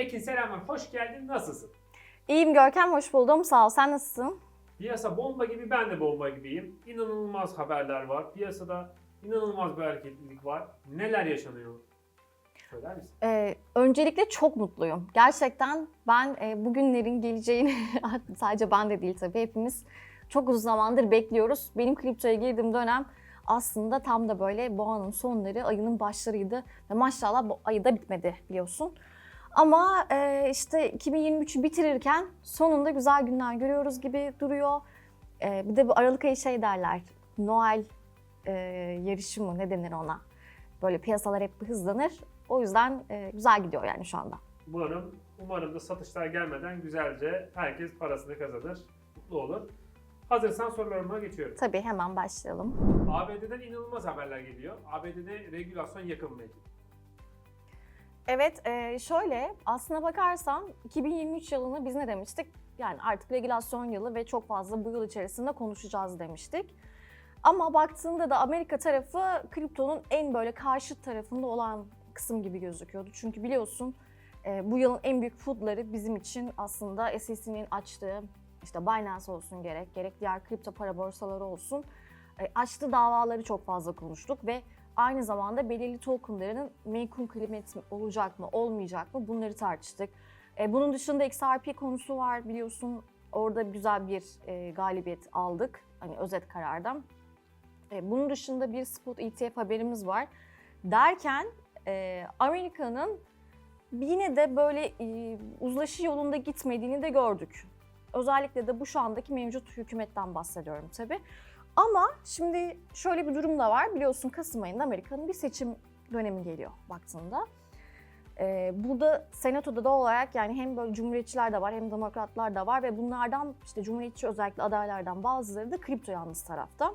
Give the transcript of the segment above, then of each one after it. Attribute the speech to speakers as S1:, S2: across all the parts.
S1: Ekin selamlar, hoş geldin. Nasılsın?
S2: İyiyim Görkem, hoş buldum. Sağ ol. Sen nasılsın?
S1: Piyasa bomba gibi, ben de bomba gibiyim. İnanılmaz haberler var. Piyasada inanılmaz bir hareketlilik var. Neler yaşanıyor? Söyler misin?
S2: Ee, öncelikle çok mutluyum. Gerçekten ben e, bugünlerin geleceğini, sadece ben de değil tabii hepimiz çok uzun zamandır bekliyoruz. Benim kriptoya girdiğim dönem aslında tam da böyle boğanın sonları, ayının başlarıydı. Ve maşallah bu ayı da bitmedi biliyorsun. Ama e, işte 2023'ü bitirirken sonunda güzel günler görüyoruz gibi duruyor. E, bir de bu Aralık ayı şey derler, Noel e, yarışı mı ne denir ona? Böyle piyasalar hep hızlanır. O yüzden e, güzel gidiyor yani şu anda.
S1: Umarım, umarım da satışlar gelmeden güzelce herkes parasını kazanır, mutlu olur. Hazırsan sorularıma geçiyorum.
S2: Tabii hemen başlayalım.
S1: ABD'den inanılmaz haberler geliyor. ABD'de regülasyon yakın mı Ekin?
S2: Evet e, şöyle aslına bakarsan 2023 yılını biz ne demiştik? Yani artık regülasyon yılı ve çok fazla bu yıl içerisinde konuşacağız demiştik. Ama baktığında da Amerika tarafı kriptonun en böyle karşıt tarafında olan kısım gibi gözüküyordu. Çünkü biliyorsun e, bu yılın en büyük foodları bizim için aslında SEC'nin açtığı işte Binance olsun gerek, gerek diğer kripto para borsaları olsun e, açtığı davaları çok fazla konuştuk ve aynı zamanda belirli tokenlarının menkul kıymeti olacak mı, olmayacak mı bunları tartıştık. E, bunun dışında XRP konusu var biliyorsun. Orada güzel bir e, galibiyet aldık. Hani özet karardan. E, bunun dışında bir spot ETF haberimiz var. Derken e, Amerika'nın yine de böyle e, uzlaşı yolunda gitmediğini de gördük. Özellikle de bu şu andaki mevcut hükümetten bahsediyorum tabii. Ama şimdi şöyle bir durum da var. Biliyorsun Kasım ayında Amerika'nın bir seçim dönemi geliyor baktığında. Ee, burada senatoda da olarak yani hem böyle cumhuriyetçiler de var hem demokratlar da var ve bunlardan işte cumhuriyetçi özellikle adaylardan bazıları da kripto yalnız tarafta.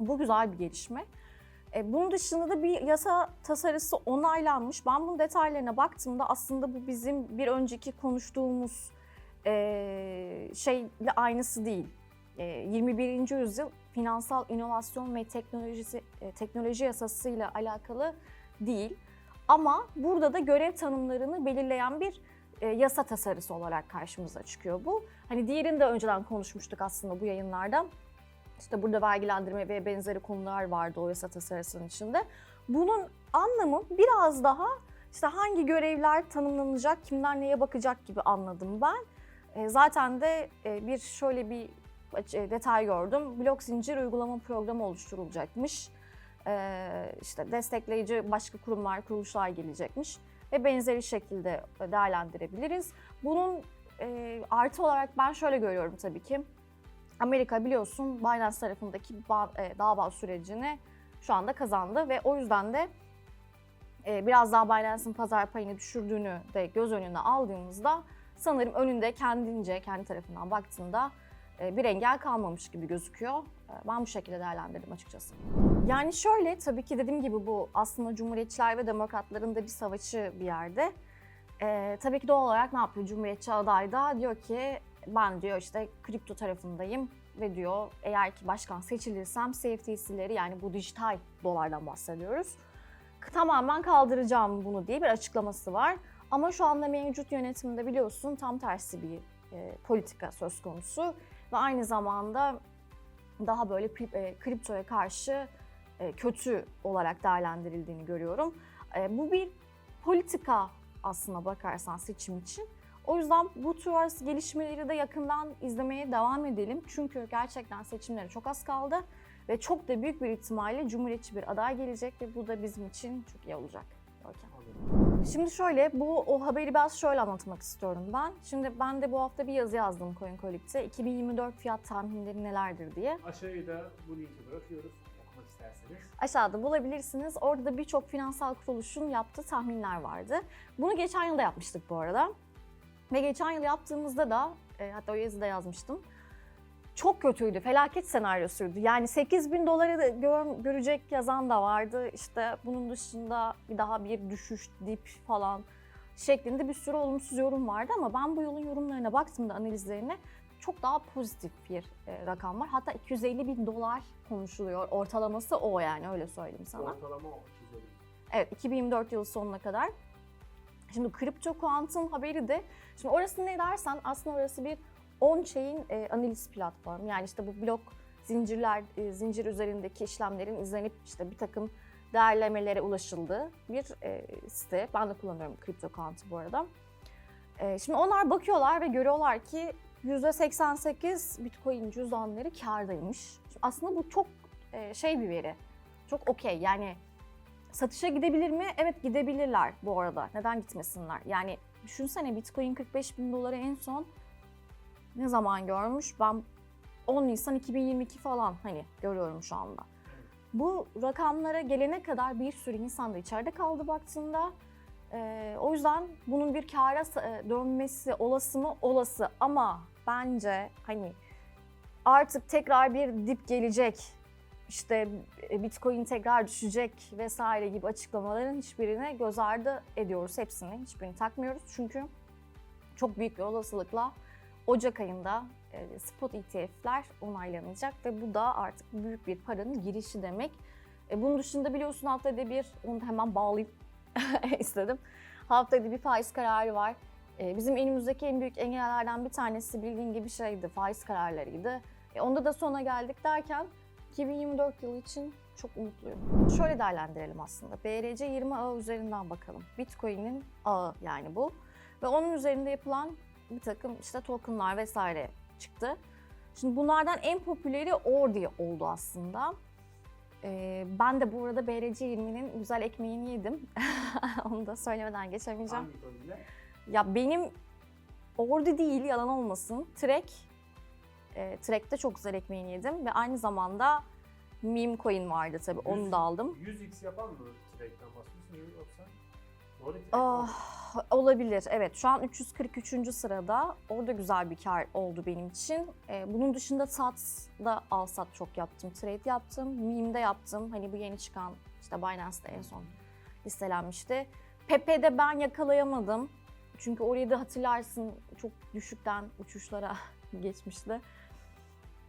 S2: Bu güzel bir gelişme. Ee, bunun dışında da bir yasa tasarısı onaylanmış. Ben bunun detaylarına baktığımda aslında bu bizim bir önceki konuştuğumuz ee, şeyle aynısı değil. Ee, 21. yüzyıl finansal inovasyon ve teknolojisi e, teknoloji yasasıyla alakalı değil. Ama burada da görev tanımlarını belirleyen bir e, yasa tasarısı olarak karşımıza çıkıyor bu. Hani diğerini de önceden konuşmuştuk aslında bu yayınlarda. İşte burada vergilendirme ve benzeri konular vardı o yasa tasarısının içinde. Bunun anlamı biraz daha işte hangi görevler tanımlanacak, kimler neye bakacak gibi anladım ben. E, zaten de bir şöyle bir detay gördüm. Blok zincir uygulama programı oluşturulacakmış. E, işte destekleyici başka kurumlar, kuruluşlar gelecekmiş ve benzeri şekilde değerlendirebiliriz. Bunun e, artı olarak ben şöyle görüyorum tabii ki. Amerika biliyorsun Binance tarafındaki e, dava sürecini şu anda kazandı ve o yüzden de e, biraz daha Binance'ın pazar payını düşürdüğünü de göz önüne aldığımızda sanırım önünde kendince, kendi tarafından baktığında e, bir engel kalmamış gibi gözüküyor. E, Ben bu şekilde değerlendirdim açıkçası. Yani şöyle tabii ki dediğim gibi bu aslında Cumhuriyetçiler ve Demokratların da bir savaşı bir yerde. E, tabii ki doğal olarak ne yapıyor Cumhuriyetçi aday da diyor ki ben diyor işte kripto tarafındayım ve diyor eğer ki başkan seçilirsem CFTC'leri yani bu dijital dolardan bahsediyoruz. Tamamen kaldıracağım bunu diye bir açıklaması var. Ama şu anda mevcut yönetimde biliyorsun tam tersi bir e, politika söz konusu ve aynı zamanda daha böyle e, kriptoya karşı e, kötü olarak değerlendirildiğini görüyorum. E, bu bir politika aslına bakarsan seçim için. O yüzden bu tür gelişmeleri de yakından izlemeye devam edelim. Çünkü gerçekten seçimlere çok az kaldı ve çok da büyük bir ihtimalle cumhuriyetçi bir aday gelecek ve bu da bizim için çok iyi olacak. Görkem. Şimdi şöyle, bu o haberi biraz şöyle anlatmak istiyorum ben. Şimdi ben de bu hafta bir yazı yazdım CoinColic'te. 2024 fiyat tahminleri nelerdir diye.
S1: Aşağıya bu linki bırakıyoruz okumak isterseniz.
S2: Aşağıda bulabilirsiniz. Orada da birçok finansal kuruluşun yaptığı tahminler vardı. Bunu geçen yıl da yapmıştık bu arada. Ve geçen yıl yaptığımızda da, e, hatta o yazıda yazmıştım. Çok kötüydü, felaket senaryosuydu. Yani 8 bin doları da gör- görecek yazan da vardı. İşte bunun dışında bir daha bir düşüş, dip falan şeklinde bir sürü olumsuz yorum vardı. Ama ben bu yolun yorumlarına baktığımda analizlerine çok daha pozitif bir e, rakam var. Hatta 250 bin dolar konuşuluyor. Ortalaması o yani öyle söyleyeyim sana.
S1: Ortalama o. 250.
S2: Evet 2024 yılı sonuna kadar Şimdi Crypto Quant'ın haberi de, şimdi orası ne dersen aslında orası bir on-chain e, analiz platformu. Yani işte bu blok zincirler, e, zincir üzerindeki işlemlerin izlenip işte bir takım değerlemelere ulaşıldığı bir e, site. Ben de kullanıyorum Crypto Quant'ı bu arada. E, şimdi onlar bakıyorlar ve görüyorlar ki %88 Bitcoin cüzdanları kârdaymış. Şimdi aslında bu çok e, şey bir veri. Çok okey yani satışa gidebilir mi? Evet gidebilirler bu arada. Neden gitmesinler? Yani düşünsene Bitcoin 45 bin doları en son ne zaman görmüş? Ben 10 Nisan 2022 falan hani görüyorum şu anda. Bu rakamlara gelene kadar bir sürü insan da içeride kaldı baktığında. Ee, o yüzden bunun bir kâra sa- dönmesi olası mı? Olası ama bence hani artık tekrar bir dip gelecek işte e, Bitcoin tekrar düşecek vesaire gibi açıklamaların hiçbirine göz ardı ediyoruz. Hepsini, hiçbirini takmıyoruz. Çünkü çok büyük bir olasılıkla Ocak ayında e, spot ETF'ler onaylanacak ve bu da artık büyük bir paranın girişi demek. E, bunun dışında biliyorsun haftada bir, onu da hemen bağlayayım istedim. Haftada bir faiz kararı var. E, bizim önümüzdeki en büyük engellerden bir tanesi bildiğin gibi şeydi, faiz kararlarıydı. Onda da sona geldik derken 2024 yılı için çok umutluyum. Şöyle değerlendirelim aslında. BRC 20 ağı üzerinden bakalım. Bitcoin'in ağı yani bu. Ve onun üzerinde yapılan bir takım işte tokenlar vesaire çıktı. Şimdi bunlardan en popüleri Ordi oldu aslında. Ee, ben de bu arada BRC 20'nin güzel ekmeğini yedim. Onu da söylemeden geçemeyeceğim. Ya benim Ordi değil yalan olmasın. Trek. E, Trek'te çok güzel ekmeğini yedim ve aynı zamanda meme coin vardı tabii onu da aldım.
S1: 100x yapan mı trade'den bahsediyorsun yoksa?
S2: Ah, olabilir evet şu an 343. sırada orada güzel bir kar oldu benim için. E, bunun dışında SATS'da al sat çok yaptım. Trade yaptım, meme'de yaptım. Hani bu yeni çıkan işte Binance'da en son listelenmişti. Pepe'de ben yakalayamadım. Çünkü orayı da hatırlarsın çok düşükten uçuşlara geçmişti.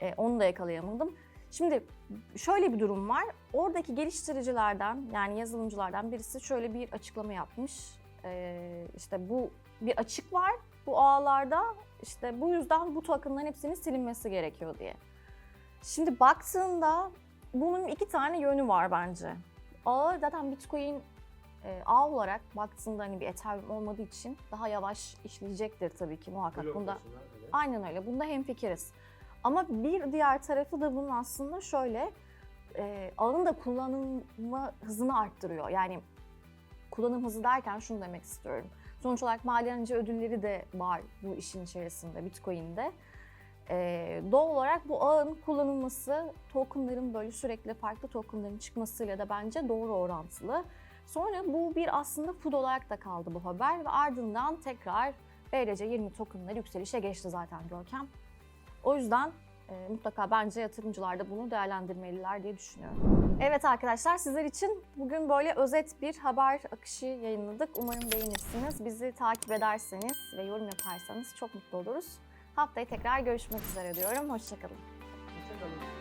S2: E, onu da yakalayamadım. Şimdi şöyle bir durum var. Oradaki geliştiricilerden yani yazılımcılardan birisi şöyle bir açıklama yapmış. E, işte bu bir açık var bu ağlarda. İşte bu yüzden bu tokenların hepsinin silinmesi gerekiyor diye. Şimdi baktığında bunun iki tane yönü var bence. Ağı zaten Bitcoin e, ağ olarak baktığında hani bir Ethereum olmadığı için daha yavaş işleyecektir tabii ki muhakkak. Bunda
S1: evet.
S2: Aynen öyle. Bunda hemfikiriz. Ama bir diğer tarafı da bunun aslında şöyle, e, ağın da kullanılma hızını arttırıyor. Yani kullanım hızı derken şunu demek istiyorum. Sonuç olarak madenci ödülleri de var bu işin içerisinde, Bitcoin'de. E, doğal olarak bu ağın kullanılması tokenların böyle sürekli farklı tokenların çıkmasıyla da bence doğru orantılı. Sonra bu bir aslında food olarak da kaldı bu haber ve ardından tekrar BRC 20 tokenları yükselişe geçti zaten Görkem. O yüzden e, mutlaka bence yatırımcılar da bunu değerlendirmeliler diye düşünüyorum. Evet arkadaşlar sizler için bugün böyle özet bir haber akışı yayınladık. Umarım beğenirsiniz. Bizi takip ederseniz ve yorum yaparsanız çok mutlu oluruz. Haftaya tekrar görüşmek üzere diyorum. Hoşçakalın.
S1: Hoşçakalın.